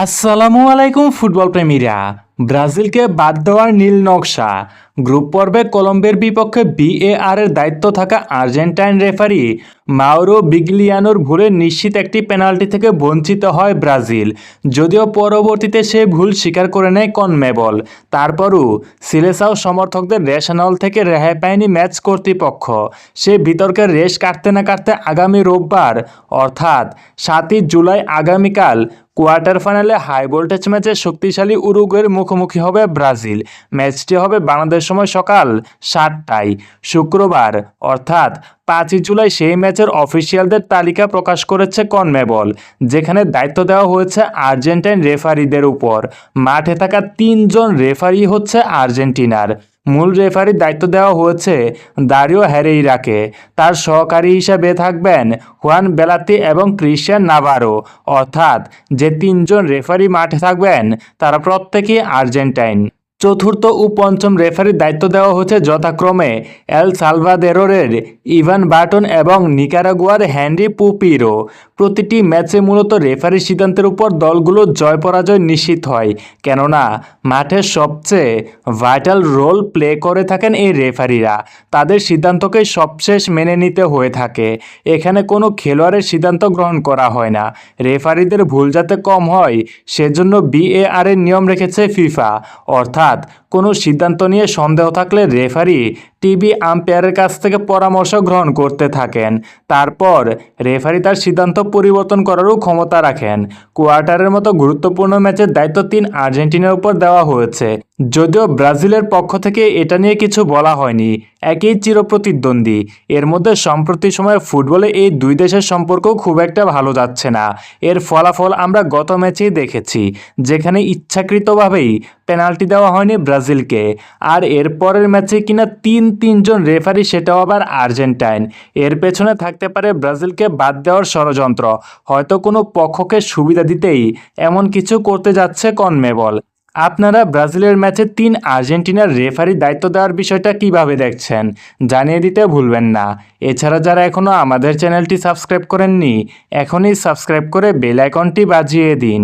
আসসালামু আলাইকুম, ফুটবল প্রেমীরা। ব্রাজিলকে বাদ দেওয়ার নীল নকশা। গ্রুপ পর্বে কলম্বিয়ার বিপক্ষে বিএআর এর দায়িত্ব থাকা আর্জেন্টাইন রেফারি মাউরো বিগলিয়ানোর ভুলে নিশ্চিত একটি পেনাল্টি থেকে বঞ্চিত হয় ব্রাজিল। যদিও পরবর্তীতে সে ভুল স্বীকার করে নেয় কনমেবল। তারপরও সিলেসাও সমর্থকদের রেশনাল থেকে রেহাই পায়নি ম্যাচ কর্তৃপক্ষ। সে বিতর্কের রেশ কাটতে না কাটতে আগামী রোববার, অর্থাৎ সাতই জুলাই আগামীকাল কোয়ার্টার ফাইনালে হাই ভোল্টেজ ম্যাচে শক্তিশালী উরুগুয়ের মুখোমুখি হবে ব্রাজিল। ম্যাচটি হবে বাংলাদেশ সময় সকাল সাতটায়, শুক্রবার। অর্থাৎ পাঁচই জুলাই সেই ম্যাচের অফিসিয়ালদের তালিকা প্রকাশ করেছে কনমেবল, যেখানে দায়িত্ব দেওয়া হয়েছে আর্জেন্টাইন রেফারিদের উপর। মাঠে থাকা তিনজন রেফারি হচ্ছে আর্জেন্টিনার। মূল রেফারির দায়িত্ব দেওয়া হয়েছে দারিও হ্যারেইরাকে তার সহকারী হিসাবে থাকবেন হুয়ান বেলাতি এবং ক্রিশ্চিয়ান নাভারো। অর্থাৎ যে তিনজন রেফারি মাঠে থাকবেন, তারা প্রত্যেকেই আর্জেন্টাইন। চতুর্থ ও পঞ্চম রেফারির দায়িত্ব দেওয়া হচ্ছে যথাক্রমে এল সালভাদেরোরের ইভান বার্টন এবং নিকারাগুয়ার হ্যান্ডি পুপিরো। প্রতিটি ম্যাচে মূলত রেফারির সিদ্ধান্তের উপর দলগুলো জয় পরাজয় নিশ্চিত হয়। কেননা মাঠের সবচেয়ে ভাইটাল রোল প্লে করে থাকেন এই রেফারিরা। তাদের সিদ্ধান্তকে সবশেষ মেনে নিতে হয়ে থাকে। এখানে কোনো খেলোয়াড়ের সিদ্ধান্ত গ্রহণ করা হয় না। রেফারিদের ভুল যাতে কম হয়, সেজন্য বিএআর এর নিয়ম রেখেছে ফিফা। অর্থাৎ lat কোনো সিদ্ধান্ত নিয়ে সন্দেহ থাকলে রেফারি টিভি আম্পায়ারের কাছ থেকে পরামর্শ গ্রহণ করতে থাকেন। তারপর রেফারি তার সিদ্ধান্ত পরিবর্তন করারও ক্ষমতা রাখেন। কোয়ার্টারের মতো গুরুত্বপূর্ণ ম্যাচের দায়িত্ব তিন আর্জেন্টিনার উপর দেওয়া হয়েছে। যদিও ব্রাজিলের পক্ষ থেকে এটা নিয়ে কিছু বলা হয়নি। একই চিরপ্রতিদ্বন্দ্বী। এর মধ্যে সম্প্রতি সময়ে ফুটবলে এই দুই দেশের সম্পর্ক খুব একটা ভালো যাচ্ছে না। এর ফলাফল আমরা গত ম্যাচেই দেখেছি। যেখানে ইচ্ছাকৃতভাবেই পেনাল্টি দেওয়া হয়নি ব্রাজিলকে। আর এর পরের ম্যাচে কিনা তিন তিনজন রেফারি, সেটাও আবার আর্জেন্টাইন। এর পেছনে থাকতে পারে ব্রাজিলকে বাদ দেওয়ার ষড়যন্ত্র। হয়তো কোনো পক্ষকে সুবিধা দিতেই এমন কিছু করতে যাচ্ছে কনমেবল। আপনারা ব্রাজিলের ম্যাচে তিন আর্জেন্টিনার রেফারি দায়িত্ব দেওয়ার বিষয়টা কীভাবে দেখছেন, জানিয়ে দিতে ভুলবেন না। এছাড়া যারা এখনও আমাদের চ্যানেলটি সাবস্ক্রাইব করেননি, এখনই সাবস্ক্রাইব করে বেল আইকনটি বাজিয়ে দিন।